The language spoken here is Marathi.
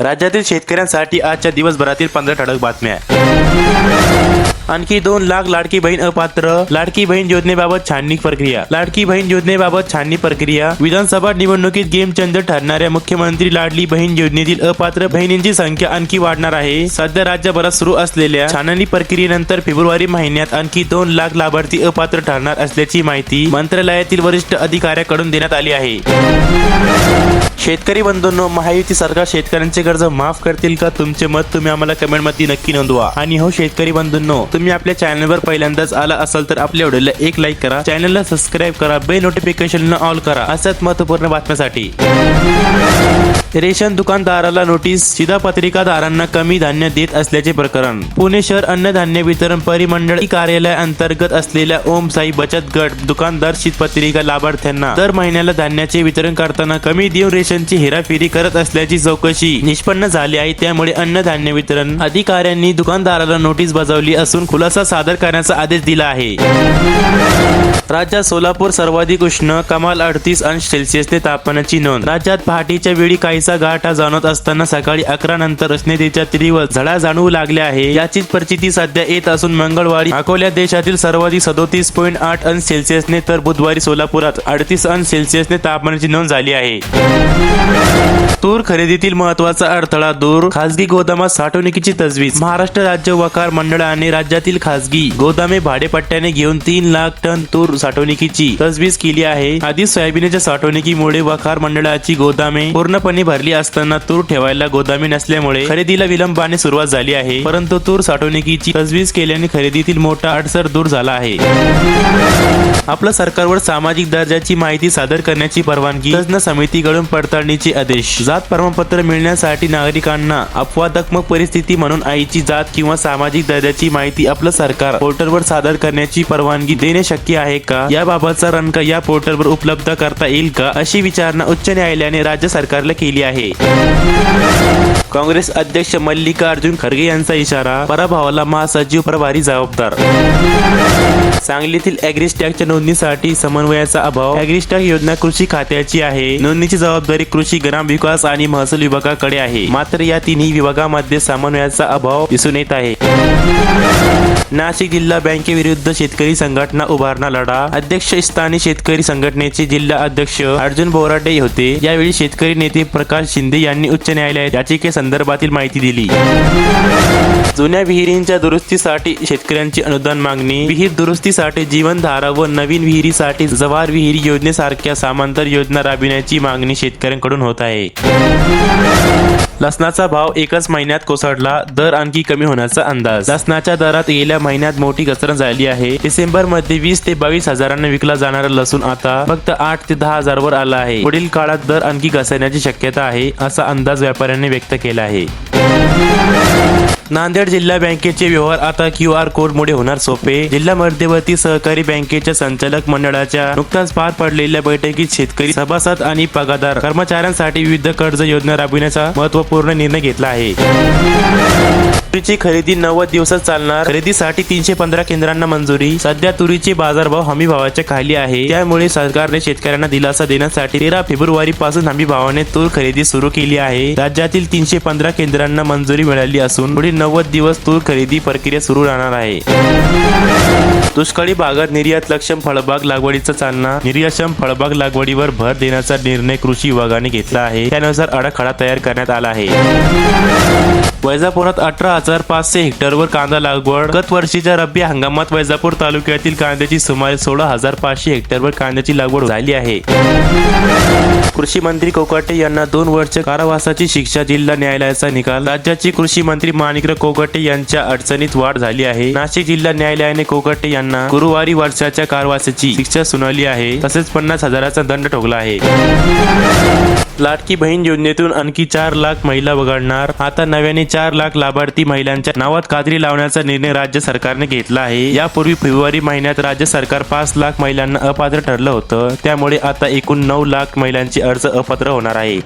राज्यातील शेतकऱ्यांसाठी आजच्या दिवसभरातील पंधरा ठळक बातम्या. आणखी दोन लाख लाडकी बहीण अपात्र लाडकी बहीण योजनेबाबत छाननी प्रक्रिया. लाडकी बहीण योजनेबाबत छाननी प्रक्रिया. विधानसभा निवडणुकीत गेमचंद ठरणाऱ्या मुख्यमंत्री लाडली बहीण योजनेतील अपात्र बहिणींची संख्या आणखी वाढणार आहे. सध्या राज्यभरात सुरू असलेल्या छाननी प्रक्रियेनंतर फेब्रुवारी महिन्यात आणखी दोन लाख लाभार्थी अपात्र ठरणार असल्याची माहिती मंत्रालयातील वरिष्ठ अधिकाऱ्याकडून देण्यात आली आहे. शेतकरी बंधूंनो महायुती सरकार शेतकऱ्यांचे कर्ज माफ करतील का? तुमचे मत तुम्ही आम्हाला कमेंटमध्ये नक्की नोंदवा. आणि हो शेतकरी बंधूंनो तुम्ही आपल्या चॅनलवर पहिल्यांदाच आला असाल तर आपल्या व्हिडिओला एक लाईक करा. चॅनलला सबस्क्राईब करा. बेल नोटिफिकेशन ऑल करा. असंच महत्त्वपूर्ण बातम्यासाठी. रेशन दुकानदाराला नोटीस शिधापत्रिकादारांना कमी धान्य देत असल्याचे प्रकरण. पुणे शहर अन्नधान्य वितरण परिमंडळ कार्यालय अंतर्गत असलेल्या ओम साई बचत गट दुकानदार शीतपत्रिका लाभार्थ्यांना दर महिन्याला धान्याचे वितरण करताना कमी देऊन रेशनची हेराफेरी करत असल्याची चौकशी निष्पन्न झाली आहे. त्यामुळे अन्नधान्य वितरण अधिकाऱ्यांनी दुकानदाराला नोटीस बजावली असून खुलासा सादर करण्याचा आदेश दिला आहे. राज्यात सोलापूर सर्वाधिक उष्ण कमाल अडतीस अंश सेल्सिअसने तापमानाची नोंद. राज्यात पहाटेच्या वेळी काही काहीसा गाठा जाणवत असताना सकाळी अकरा नंतर उष्णतेच्या तीव्र झळा जाणवू लागल्या आहे. याचीच परिस्थिती सध्या येत असून मंगळवारी अकोल्या देशातील सर्वाधिक सदोतीस पॉईंट आठ अंश सेल्सिअसने तर बुधवारी सोलापुरात अडतीस अंश सेल्सिअसने तापमानाची नोंद झाली आहे. तूर खरेदीतील महत्त्वाचा अडथळा दूर खासगी गोदामात साठवणुकीची तजवीज महाराष्ट्र राज्य वकार मंडळाने राज्यातील खासगी गोदामे भाडेपट्ट्याने घेऊन तीन लाख टन तूर साठवणुकीची तजवीज केली आहे. आधी सोयाबीनच्या साठवणुकीमुळे वखार मंडळाची गोदामे पूर्णपणे भरली असताना तूर ठेवायला गोदामी नसल्यामुळे खरेदीला विलंबाने सुरुवात झाली आहे. परंतु तूर साठवणुकीची तजवीज केल्याने खरेदीतील मोठा अडसर दूर झाला आहे. आपलं सरकारवर सामाजिक दर्जाची माहिती सादर करण्याची परवानगी तज्ञ समितीकडून पडताळणीचे आदेश. जात प्रमाणपत्र मिळण्यासाठी नागरिकांना अपवादात्मक परिस्थिती म्हणून आईची जात किंवा सामाजिक दर्जाची माहिती आपलं सरकार पोर्टलवर सादर करण्याची परवानगी देणे शक्य आहे का? याबाबतचा रणका या पोर्टलवर उपलब्ध करता येईल का? अशी विचारणा उच्च न्यायालयाने राज्य सरकारला केली आहे काँग्रेस अध्यक्ष मल्लिकार्जुन खरगे यांचा इशारा पराभवाला महासचिव प्रभारी जबाबदार. सांगलीतील ॲग्रिस्टॅकच्या नोंदणीसाठी समन्वयाचा अभाव. ॲग्रिस्टॅक योजना कृषी खात्याची आहे. नोंदणीची जबाबदारी कृषी ग्रामविकास आणि महसूल विभागाकडे आहे. मात्र या तिन्ही विभागामध्ये समन्वयाचा अभाव दिसून येत आहे. नाशिक जिल्हा बँकेविरुद्ध शेतकरी संघटना उभारणा लढा. अध्यक्ष स्थानी शेतकरी संघटनेचे जिल्हा अध्यक्ष अर्जुन बोराडे होते. यावेळी शेतकरी नेते प्रकाश शिंदे यांनी उच्च न्यायालयात याचिकेत संदर्भातील माहिती दिली. जुन्या विहिरींच्या दुरुस्तीसाठी शेतकऱ्यांची अनुदान मागणी विहीर दुरुस्तीसाठी जीवनधारा व नवीन विहिरीसाठी जवार विहिरी योजनेसारख्या समांतर योजना राबविण्याची मागणी शेतकऱ्यांकडून होत आहे. लसणाचा भाव एकच महिन्यात कोसळला दर आणखी कमी होण्याचा अंदाज. लसणाच्या दरात गेल्या महिन्यात मोठी घसरण झाली आहे. डिसेंबरमध्ये वीस ते बावीस हजारांना विकला जाणारा लसूण आता फक्त आठ ते दहा हजार वर आला आहे. पुढील काळात दर आणखी घसरण्याची शक्यता आहे असा अंदाज व्यापाऱ्यांनी व्यक्त केला आहे. नांदेड जिल्हा बँकेचे व्यवहार आता क्यू आर कोड मुळे होणार सोपे. जिल्हा मध्यवर्ती सहकारी बँकेच्या संचालक मंडळाच्या नुकताच पार पडलेल्या बैठकीत शेतकरी सभासद आणि पगारदार कर्मचाऱ्यांसाठी विविध कर्ज योजना राबविण्याचा महत्त्वपूर्ण निर्णय घेतला आहे. तुरीची खरेदी नव्वद दिवसात चालणार. खरेदीसाठी तीनशे पंधरा केंद्रांना मंजुरी. सध्या तुरीचे बाजारभाव हमी भावाच्या खाली आहे. त्यामुळे सरकारने शेतकऱ्यांना दिलासा देण्यासाठी तेरा फेब्रुवारी पासून हमी भावाने तूर खरेदी सुरू केली आहे. राज्यातील तीनशे पंधरा केंद्रांना मंजुरी मिळाली असून पुढील नव्वद दिवस तूर खरेदी प्रक्रिया सुरू राहणार आहे. दुष्काळी भागात निर्यात लक्षम फळबाग लागवडीचा चालना निर्याक्षम फळबाग लागवडीवर भर देण्याचा निर्णय कृषी विभागाने घेतला आहे. त्यानुसार आराखडा तयार करण्यात आला आहे. वैजापुरात अठरा हजार पाचशे हेक्टरवर कांदा लागवड. गत वर्षीच्या रब्बी हंगामात वैजापूर तालुक्यातील कांद्याची सुमारे सोळा हजार पाचशे हेक्टरवर कांद्याची लागवड झाली आहे. कृषी मंत्री कोकाटे यांना दोन वर्ष कारावासाची शिक्षा जिल्हा न्यायालयाचा निकाल. राज्याचे कृषी मंत्री माणिकराव कोकाटे यांच्या अडचणीत वाढ झाली आहे. नाशिक जिल्हा न्यायालयाने कोकाटे यांना गुरुवारी वर्षाच्या कारवासाची शिक्षा सुनावली आहे. तसेच पन्नास हजाराचा दंड ठोकला आहे. लाडकी बहीण योजनेतून आणखी चार लाख महिला वगळणार. आता नव्याने चार लाख लाभार्थी महिलांच्या नावात कादरी लावण्याचा निर्णय राज्य सरकारने घेतला आहे. यापूर्वी फेब्रुवारी महिन्यात राज्य सरकार पाच लाख महिलांना अपात्र ठरलं होतं. त्यामुळे आता एकूण नऊ लाख महिलांची अर्ज अपात्र होणार आहे.